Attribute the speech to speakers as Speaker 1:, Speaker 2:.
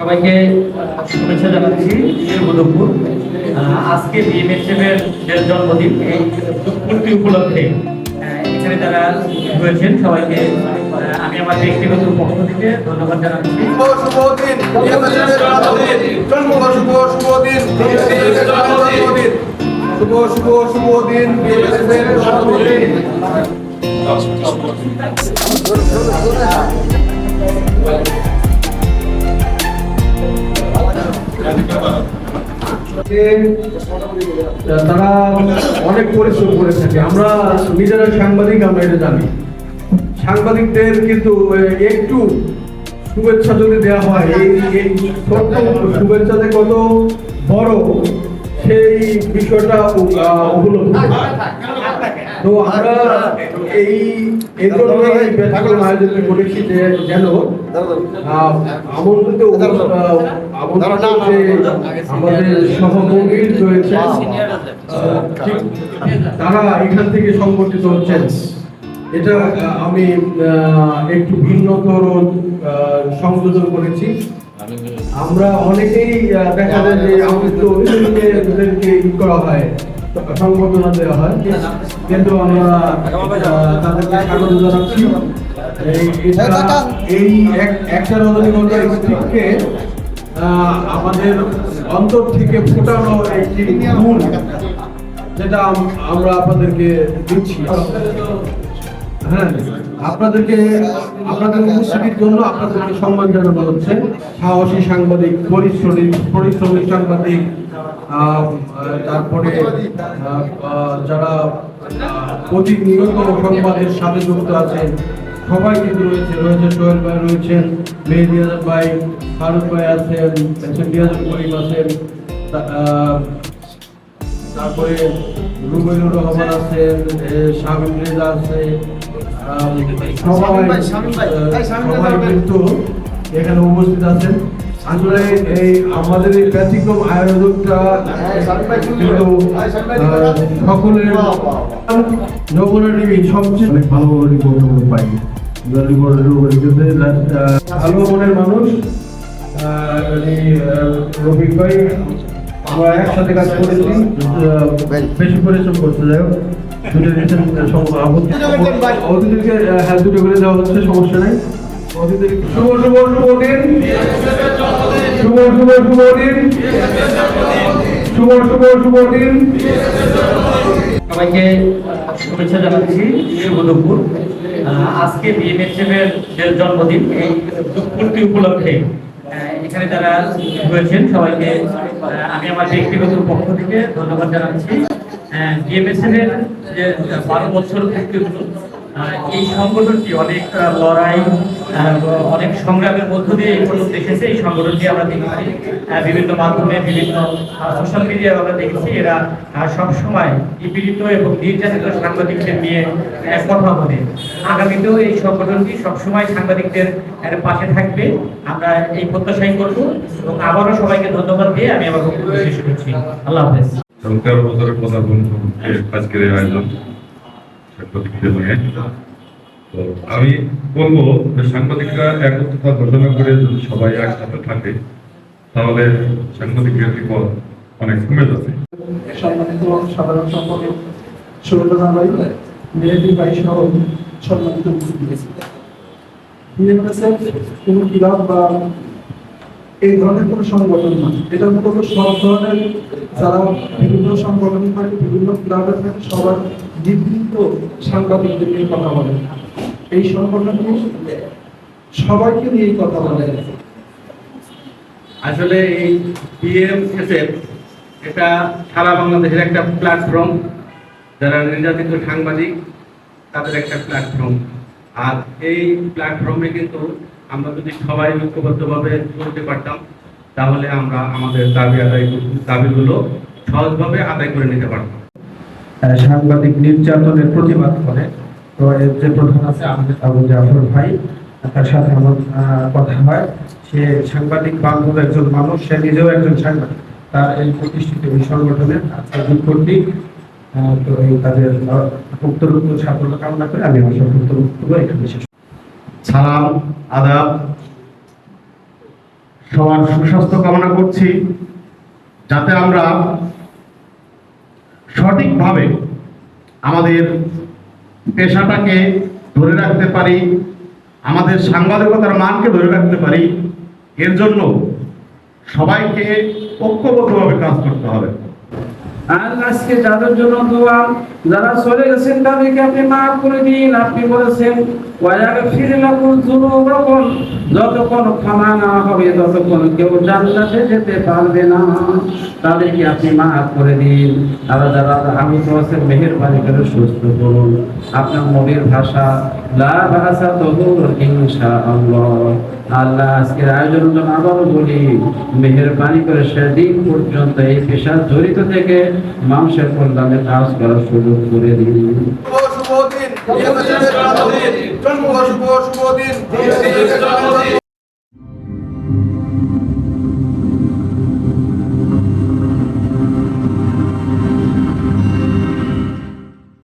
Speaker 1: সবাইকে শুভেচ্ছা জানাচ্ছি শিবদুপুর আজকে বিএমএসএফ এর জন্মদিন এই পূর্তি উপলক্ষে। আহ, এখানে যারা রয়েছেন সবাইকে আহ, আমি আমার ব্যক্তিগত পক্ষ থেকে ধন্যবাদ জানাচ্ছি।
Speaker 2: শুভ শুভ শুভ শুভ শুভ জন্মদিন। শুভ শুভ
Speaker 3: তারা অনেক পরিশ্রম করে থাকে। আমরা নিজেরা সাংবাদিক, আমরা এটা জানি। সাংবাদিকদের কিন্তু একটু শুভেচ্ছা যদি দেওয়া হয়, এই ছোট্ট শুভেচ্ছাতে কত বড়, সেই বিষয়টা উপলব্ধ তো আমরা এই এই জন্য এই ব্যতিক্রম আয়োজন করেছি যে যেন আমন্ত্রিত আহ, যে আমাদের সহকর্মী রয়েছে তারা এখান থেকে সংগঠিত হচ্ছেন এটা আমি একটু ভিন্নতর সংযোজন করেছি আমরা অনেকেই দেখা যায় যে আমন্ত্রিত করা হয় সংবর্ধনা দেওয়া হয়। কিন্তু আমরা তাদেরকে স্বাগত জানাচ্ছি। এই এক- একটা রজনীগন্ধা স্টিককে আমাদের অন্তর থেকে ফোটানো একটি মূল যেটা আমরা আপনাদেরকে দিচ্ছি। হ্যাঁ। আপনাদেরকে আপনাদের উপস্থিতির জন্য আপনাদেরকে সম্মান জানানো হচ্ছে। সাহসী সাংবাদিক পরিশ্রমী পরিশ্রমী সাংবাদিক তারপরে যারা আহ, প্রতিনিয়ত সংবাদের সাথে যুক্ত আছে সবাই কিন্তু রয়েছে রয়েছে সোহেল ভাই রয়েছেন মেহেদি হাসান ভাই ফারুক ভাই আছেন সিন্ডিয়াজুল করিম আছেন তারপরে রুবেলুর রহমান আছেন শামীম রেজা আছে কিন্তু এখানে উপস্থিত আছেন। আসলে এই আমাদের এই ব্যতিক্রম আয়োজনটা কিন্তু সকলের টিভি সবচেয়ে অনেক ভালো রিপোর্ট পাই। ভালো মনের মানুষ রফিক ভাই আমরা একসাথে কাজ করেছি। বেশি পরিশ্রম করতে যাই হোক। দুটো অতিথিকে হ্যাঁ দুটো করে দেওয়া হচ্ছে সমস্যা নেই। অতিথির শুভ শুভ শুভ দিন। শুভ শুভ শুভ দিন। শুভ শুভ শুভ দিন।
Speaker 1: সবাইকে শুভেচ্ছা জানাচ্ছি। শুভদুপুর আজকে বিএমএসএফ এর যে জন্মদিন এই পূর্তি উপলক্ষে আহ, এখানে যারা রয়েছেন সবাইকে আমি আমার ব্যক্তিগত পক্ষ থেকে ধন্যবাদ জানাচ্ছি। বিএমএসএফ যে বারো বছর এই সংগঠনটি অনেক লড়াই অনেক সংগ্রামের মধ্য দিয়ে এই পর্যন্ত এসেছে। এই সংগঠনটি আমরা দেখেছি। বিভিন্ন মাধ্যমে বিভিন্ন সোশ্যাল মিডিয়ায় আমরা দেখেছি। এরা সব সময় নিপীড়িত এবং নির্যাতিত সাংবাদিকদের নিয়ে কথা বলে। আগামীতেও এই সংগঠনটি সবসময় সাংবাদিকদের পাশে থাকবে। আমরা এই প্রত্যাশাই করব এবং আবারও সবাইকে ধন্যবাদ দিয়ে আমি আমার বক্তব্য শেষ করছি। আল্লাহ হাফেজ।
Speaker 4: এবং বছরের কথা বন্ধু আজকের আয়োজন তো আমি বলব যে সাংবাদিকরা একত্রতা ঘোষণা করে যদি সবাই একসাথে থাকে, তাহলে সাংবাদিকের বিপদ অনেক কমে যাবে।
Speaker 5: সম্মানিত সাধারণ সম্পাদক সুরক্ষা ভাই মেহেদি ভাই সহ সম্মানিত বিএমএসএফ কোনো ক্লাব বা এই ধরনের কোনো সংগঠন না। এটা মূলত সব ধরনের যারা বিভিন্ন সংগঠন থাকে বিভিন্ন ক্লাবের থাকে সবার নিবৃত্ত সাংবাদিকদের নিয়ে কথা বলে। এই সংগঠনটি সবাইকে নিয়ে কথা বলে।
Speaker 6: আসলে এই বিএমএসএফ এটা সারা বাংলাদেশের একটা প্ল্যাটফর্ম যারা নির্যাতিত সাংবাদিক, তাদের একটা প্ল্যাটফর্ম আর এই প্ল্যাটফর্মে কিন্তু আমরা যদি সবাই ঐক্যবদ্ধভাবে চলতে পারতাম, তাহলে আমরা আমাদের দাবি আদায় দাবিগুলো সহজভাবে আদায় করে নিতে পারতাম।
Speaker 5: সাংবাদিক নির্যাতনের প্রতিবাদ করে। তো এর যে প্রধান আছে আমাদের আবু জাফর ভাই, তার সাথে আমার কথা হয়। সে সাংবাদিক বান্ধব একজন মানুষ, সে নিজেও একজন সাংবাদিক। তার এই প্রতিষ্ঠিত এই সংগঠনের আজকে দুঃখটি তো এই তাদের উত্তরোত্তর সাফল্য কামনা করে আমি আমার বক্তব্য এখানে শেষ
Speaker 6: সালাম, আদাব
Speaker 7: সবার সুস্বাস্থ্য কামনা করছি, যাতে আমরা সঠিকভাবে আমাদের পেশাটাকে ধরে রাখতে পারি, আমাদের সাংবাদিকতার মানকে ধরে রাখতে পারি, এর জন্য সবাইকে ঐক্যবদ্ধভাবে কাজ করতে হবে।
Speaker 5: আর আজকে যাদের জন্য দোয়া, যারা চলে গেছেন, তাদেরকে আপনি মাফ করে দিন। আপনি বলেছেন যতক্ষণ ক্ষমা না হবে, ততক্ষণ কেউ জান্নাতে যেতে পারবে না। তাদেরকে আপনি মাফ করে দিন। যারা আমি তোমাকে মেহেরবানি করে সুস্থ করুন। আপনার মনের ভাষা, লা ভাষা তহুর ইনশা আল্লাহ আজকের আয়োজন জন্য আবারও বলি মেহরবানি করে সেদিন পর্যন্ত এই পেশার জড়িত থেকে মানুষের কল্যাণে কাজ করার সুযোগ করে দিন।
Speaker 2: শুভ শুভ দিন।